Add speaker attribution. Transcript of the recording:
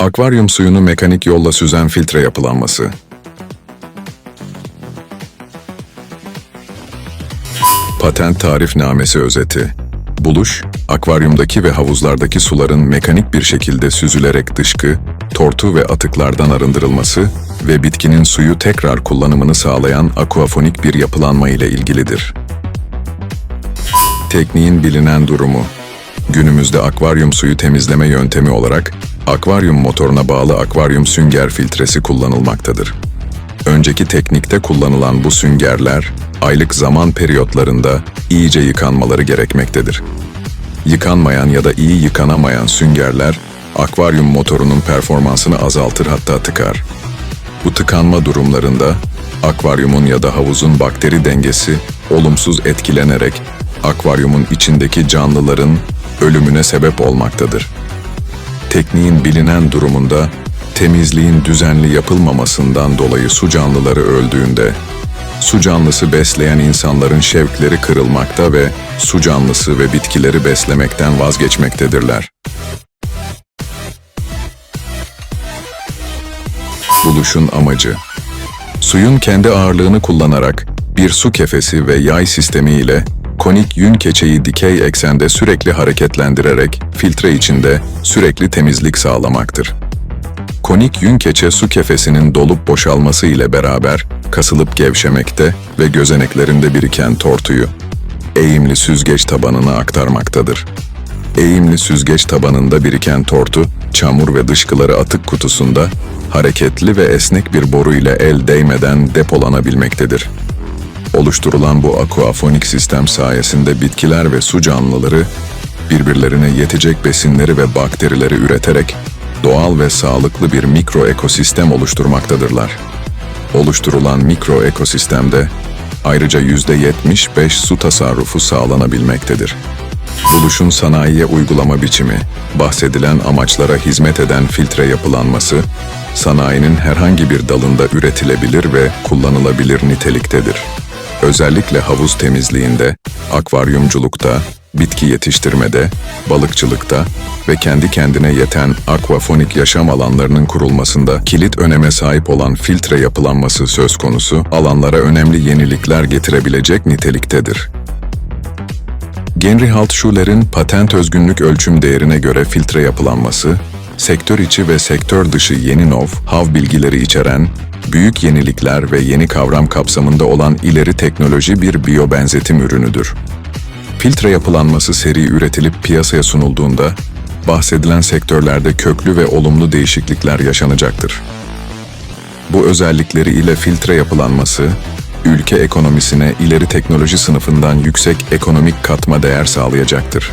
Speaker 1: Akvaryum suyunu mekanik yolla süzen filtre yapılanması. Patent tarifnamesi özeti. Buluş, akvaryumdaki ve havuzlardaki suların mekanik bir şekilde süzülerek dışkı, tortu ve atıklardan arındırılması ve bitkinin suyu tekrar kullanımını sağlayan akuafonik bir yapılanma ile ilgilidir. Tekniğin bilinen durumu. Günümüzde akvaryum suyu temizleme yöntemi olarak akvaryum motoruna bağlı akvaryum sünger filtresi kullanılmaktadır. Önceki teknikte kullanılan bu süngerler aylık zaman periyotlarında iyice yıkanmaları gerekmektedir. Yıkanmayan ya da iyi yıkanamayan süngerler akvaryum motorunun performansını azaltır hatta tıkar. Bu tıkanma durumlarında akvaryumun ya da havuzun bakteri dengesi olumsuz etkilenerek akvaryumun içindeki canlıların ölümüne sebep olmaktadır. Tekniğin bilinen durumunda temizliğin düzenli yapılmamasından dolayı su canlıları öldüğünde su canlısı besleyen insanların şevkleri kırılmakta ve su canlısı ve bitkileri beslemekten vazgeçmektedirler. Buluşun amacı Suyun kendi ağırlığını kullanarak bir su kefesi ve yay sistemi ile konik yün keçeyi dikey eksende sürekli hareketlendirerek filtre içinde sürekli temizlik sağlamaktır. Konik yün keçe su kefesinin dolup boşalması ile beraber kasılıp gevşemekte ve gözeneklerinde biriken tortuyu eğimli süzgeç tabanına aktarmaktadır. Eğimli süzgeç tabanında biriken tortu, çamur ve dışkıları atık kutusunda hareketli ve esnek bir boru ile el değmeden depolanabilmektedir. Oluşturulan bu akuafonik sistem sayesinde bitkiler ve su canlıları birbirlerine yetecek besinleri ve bakterileri üreterek doğal ve sağlıklı bir mikro ekosistem oluşturmaktadırlar. Oluşturulan mikro ekosistemde ayrıca %75 su tasarrufu sağlanabilmektedir. Buluşun sanayiye uygulama biçimi, bahsedilen amaçlara hizmet eden filtre yapılanması, sanayinin herhangi bir dalında üretilebilir ve kullanılabilir niteliktedir. Özellikle havuz temizliğinde, akvaryumculukta, bitki yetiştirmede, balıkçılıkta ve kendi kendine yeten akvafonik yaşam alanlarının kurulmasında kilit öneme sahip olan filtre yapılanması söz konusu alanlara önemli yenilikler getirebilecek niteliktedir. Genry Haltschuller'in patent özgünlük ölçüm değerine göre filtre yapılanması, sektör içi ve sektör dışı yeni nov, hav bilgileri içeren, büyük yenilikler ve yeni kavram kapsamında olan ileri teknoloji bir biyobenzetim ürünüdür. Filtre yapılanması seri üretilip piyasaya sunulduğunda, bahsedilen sektörlerde köklü ve olumlu değişiklikler yaşanacaktır. Bu özellikleri ile filtre yapılanması, ülke ekonomisine ileri teknoloji sınıfından yüksek ekonomik katma değer sağlayacaktır.